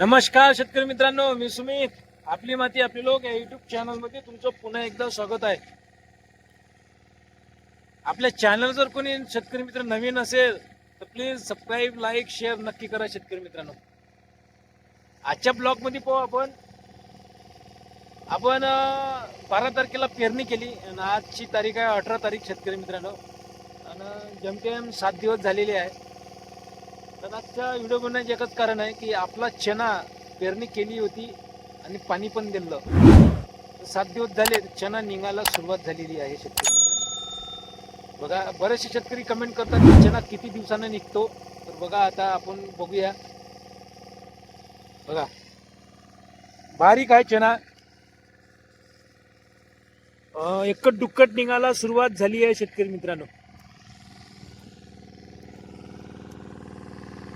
नमस्कार शेतकरी मित्रांनो मी सुमित. आपली माती आपले लोक या युट्यूब चॅनलमध्ये तुमचं पुन्हा एकदा स्वागत आहे. आपल्या चॅनल जर कोणी शेतकरी मित्र नवीन असेल तर प्लीज सबस्क्राईब लाईक शेअर नक्की करा शेतकरी मित्रांनो. आजच्या ब्लॉगमध्ये पाहू आपण. आपण बारा तारखेला पेरणी केली आणि आजची तारीख आहे अठरा तारीख शेतकरी मित्रांनो. आणि जमतेम सात दिवस झालेले आहे. तर आजच्या व्हिडिओ बनवण्याचे एकच कारण आहे की आपला चना पेरणी केली होती आणि पाणी पण दिलं. तर सात दिवस झाले चना निघायला सुरुवात झालेली आहे शेतकरी बघा बरेचसे शेतकरी कमेंट करतात की चना किती दिवसानं निघतो? तर बघा आता आपण बघूया. बघा. बारीक आहे चना. एकट दुक्कट निघायला सुरुवात झाली आहे शेतकरी मित्रांनो.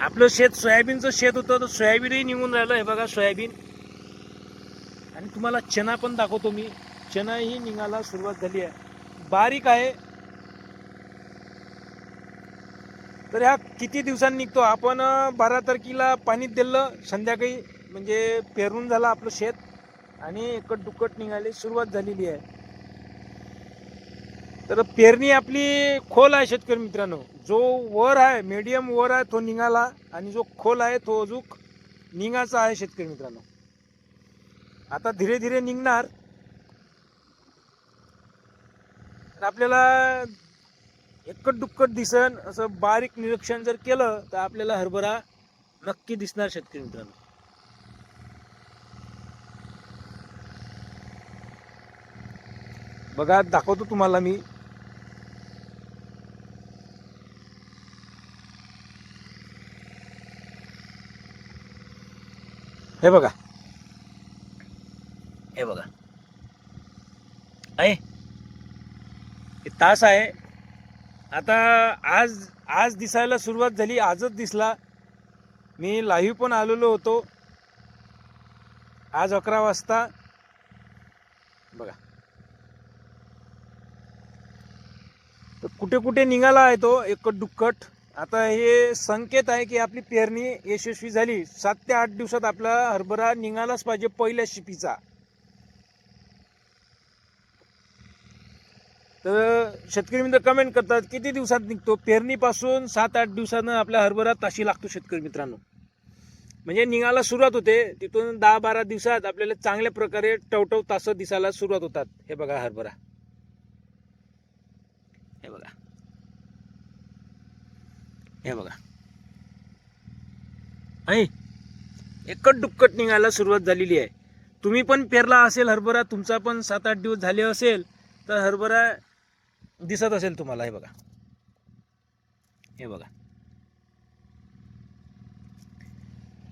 आपलं शेत सोयाबीनचं शेत होतं तर सोयाबीनही निघून राहिलं. हे बघा सोयाबीन. आणि तुम्हाला चना पण दाखवतो मी. चनाही निघायला सुरुवात झाली आहे. बारीक आहे. तर ह्या किती दिवसांनी निघतो? आपण बारा तारखेला पाणी दिलं. संध्याकाळी म्हणजे पेरून झालं आपलं शेत. आणि एकट दुक्कट निघायला सुरुवात झालेली आहे. तर पेरणी आपली खोल आहे शेतकरी मित्रांनो. जो वर आहे मीडियम वर आहे तो निघाला आणि जो खोल आहे तो अजून निघाचा आहे शेतकरी मित्रांनो. आता धीरे धीरे निघणार. तर आपल्याला एकट दुक्कट दिसन असं बारीक निरीक्षण जर केलं तर आपल्याला हरभरा नक्की दिसणार शेतकरी मित्रांनो. बघा दाखवतो तुम्हाला मी. हे बघा. हे बघा. आहे हे तास आहे. आता आज आज दिसायला सुरुवात झाली आजच दिसला. मी लाईव्ह पण आलेलो होतो. आज अकरा वाजता. बघा. तर कुठे कुठे निघाला आहे तो एकट दुक्कट आता हे संकेत आहे की आपली पेरणी यशस्वी झाली. सात ते आठ दिवसात आपला हरभरा निघालाच पाहिजे पहिल्या शिपीचा. तर शेतकरी मित्र कमेंट करतात किती दिवसात निघतो? पेरणीपासून सात आठ दिवसानं आपल्या हरभरा ताशी लागतो शेतकरी मित्रांनो. म्हणजे निघायला सुरुवात होते तिथून दहा बारा दिवसात आपल्याला चांगल्या प्रकारे टवटव तास दिसायला सुरुवात होतात. हे बघा हरभरा हे बघा हे बघा. आहे एकट दुक्कट निघायला सुरुवात झालेली आहे. तुम्ही पण पेरला असेल हरभरा तुमचा पण सात आठ दिवस झाले असेल तर हरभरा दिसत असेल तुम्हाला हे बघा. हे बघा.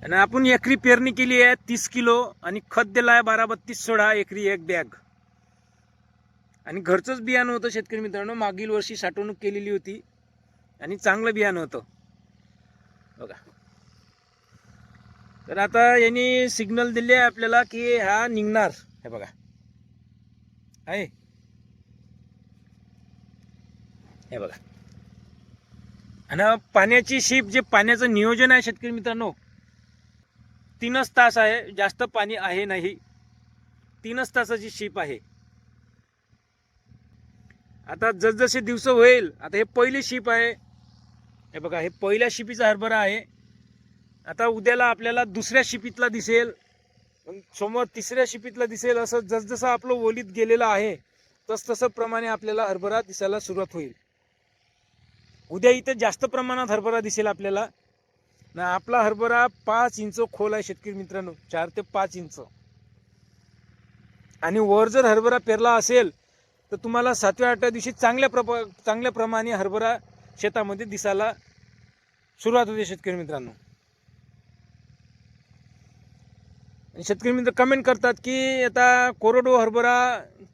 आणि आपण एकरी पेरणी केली आहे तीस किलो आणि खत दिला आहे बारा बत्तीस सोळा एकरी एक बॅग. आणि घरचंच बियाणं होतं शेतकरी मित्रांनो मागील वर्षी साठवणूक केलेली होती. आणि चांगलं बियाणं होतं. बघा. तर आता यांनी सिग्नल दिले आपल्याला की हा निघणार. हे बघा. आहे. हे बघा. आणि पाण्याची शीप जे पाण्याचं नियोजन आहे शेतकरी मित्रांनो तीनच तास आहे. जास्त पाणी आहे नाही. तीनच तासाची शिप आहे. आता जसजसे दिवस होईल आता हे पहिली शिप आहे. हे बघा हे पहिल्या शिपीचा हरभरा आहे. आता उद्याला आपल्याला दुसऱ्या शिपीतला दिसेल. समोर तिसऱ्या शिपीतला दिसेल असं जसजसं आपलं ओलीत गेलेलं आहे तस तसं प्रमाणे आपल्याला हरभरा दिसायला सुरुवात होईल. उद्या इथं जास्त प्रमाणात हरभरा दिसेल आपल्याला. ना आपला हरभरा पाच इंच खोल आहे शेतकरी मित्रांनो. चार ते पाच इंच. आणि वर जर हरभरा पेरला असेल तर तुम्हाला सातव्या आठव्या दिवशी चांगल्या प्रप चांगल्या प्रमाणे हरभरा शेतामध्ये दिसायला सुरुवात होते शेतकरी मित्रांनो. शेतकरी मित्र कमेंट करतात की आता कोरडो हरभरा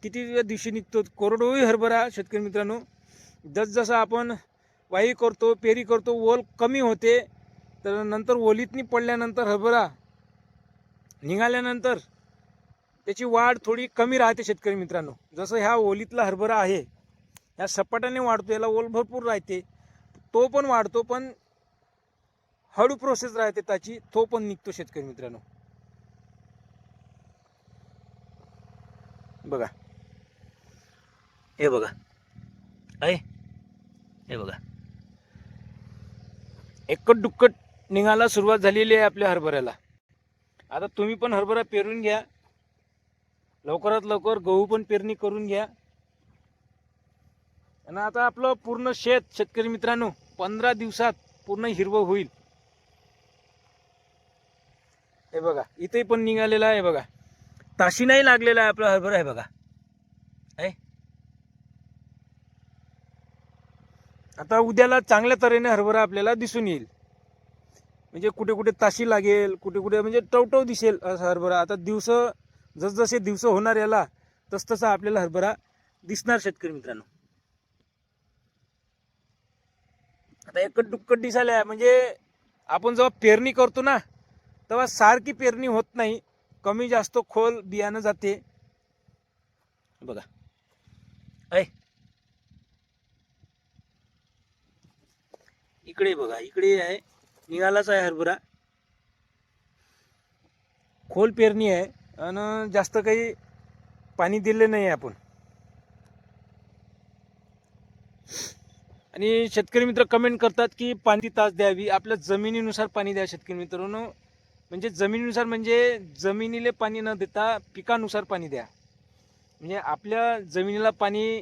किती दिवशी निघतो? कोरडोही हरभरा शेतकरी मित्रांनो जसजसं आपण वाई करतो पेरी करतो ओल कमी होते तर नंतर ओलीतनी पडल्यानंतर हरभरा निघाल्यानंतर त्याची वाढ थोडी कमी राहते शेतकरी मित्रांनो. जसं ह्या ओलीतला हरभरा आहे ह्या सपाट्याने वाढतो याला ओल भरपूर राहते. तो पण वाढतो पण हळू प्रोसेस राहते त्याची तो पण निघतो शेतकरी मित्रांनो. बघा. हे बघा. ऐ हे बघा. एकट दुक्कट निघायला सुरुवात झालेली आहे आपल्या हरभऱ्याला. आता तुम्ही पण हरभरा पेरून घ्या. लवकरात लवकर गहू पण पेरणी करून घ्या. आणि आता आपलं पूर्ण शेत शेतकरी मित्रांनो पंधरा दिवसात पूर्ण हिरवं होईल. हे बघा इथे पण निघालेला आहे बघा. ताशी नाही लागलेला आहे आपला हरभरा आहे बघा. आहे आता उद्याला चांगल्या तऱ्हेने हरभरा आपल्याला दिसून येईल. म्हणजे कुठे कुठे ताशी लागेल कुठे कुठे म्हणजे टवटव दिसेल असं हरभरा. आता दिवस जसजसे दिवस होणार याला तसतसा आपल्याला हरभरा दिसणार शेतकरी मित्रांनो. आता एकट दुक्कट दिसायला आहे म्हणजे आपण जेव्हा पेरणी करतो ना तेव्हा सारखी पेरणी होत नाही. कमी जास्त खोल बियाणं जाते. बघा. ऐ. इकडे बघा इकडे आहे. निघालाच आहे हरभरा. खोल पेरणी आहे. आणि जास्त काही पाणी दिले नाही आपण. आणि शेतकरी मित्र कमेंट करतात की पाणी तास द्यावी? आपल्या जमिनीनुसार पाणी द्या शेतकरी मित्रांनो. म्हणजे जमिनीनुसार म्हणजे जमिनीले पाणी न देता पिकानुसार पाणी द्या. म्हणजे आपल्या जमिनीला पाणी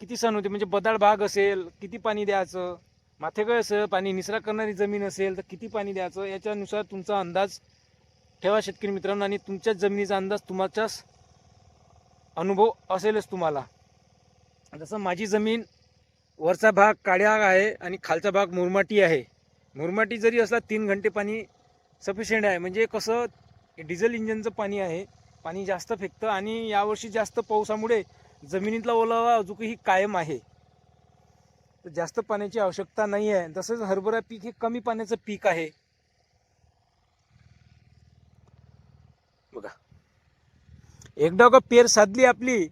किती सण होते? म्हणजे बदाळ भाग असेल किती पाणी द्यायचं? माथेगळ असेल पाणी निचरा करणारी जमीन असेल तर किती पाणी द्यायचं? याच्यानुसार तुमचा अंदाज ठेवा शेतकरी मित्रांनो आणि तुमच्या जमिनीचा अंदाज तुमचाच अनुभव असेलच तुम्हाला. जसं माझी जमीन वरचा भाग काळ्या आहे आणि खालचा भाग मुरमाटी आहे. मुरमाटी जरी असला तीन घंटे पाणी सफिशियंट आहे. म्हणजे कसं डिझेल इंजनचं पाणी आहे. पाणी जास्त फेकतं आणि यावर्षी जास्त पावसामुळे जमिनीतला ओलावा अजूनही कायम आहे. तर जास्त पाण्याची आवश्यकता नाही आहे. तसंच हरभरा पीक हे कमी पाण्याचं पीक आहे. बघा. एकदा का पेर साधली आपली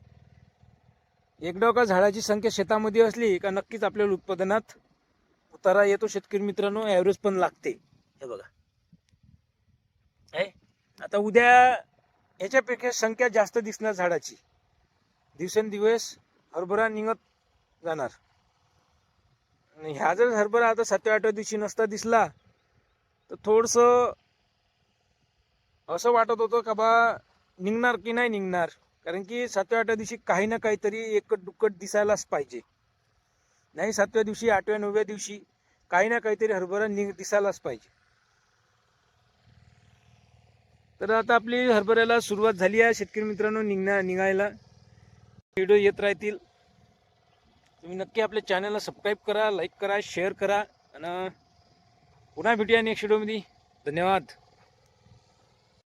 एक डोका झाडाची संख्या शेतामध्ये असली का नक्कीच आपल्याला उत्पादनात उतारा येतो. शेतकरी मित्रांनो ॲव्हरेज पण लागते. हे बघा. आहे आता उद्या ह्याच्यापेक्षा संख्या जास्त दिसणार झाडाची. दिवसेंदिवस हरभरा निघत जाणार. ह्या जर हरभरा आता सातव्या आठव्या दिवशी नसता दिसला तर थोडंसं असं वाटत होतं का बा निघणार की नाही निघणार? कारण की सातव्या आठव्या दिवशी काही ना काहीतरी एकट दुक्कट दिसायलाच पाहिजे. नाही सातव्या दिवशी आठव्या नवव्या दिवशी काही ना काहीतरी हरभरा नि दिसायलाच पाहिजे. तर आता आपली हरभऱ्याला सुरुवात झाली आहे शेतकरी मित्रांनो निघण्या निघायला. व्हिडिओ येत राहतील. तुम्ही नक्की आपल्या चॅनलला सबस्क्राईब करा लाईक करा शेअर करा. आणि पुन्हा भेटूया नेक्स्ट व्हिडिओमध्ये धन्यवाद.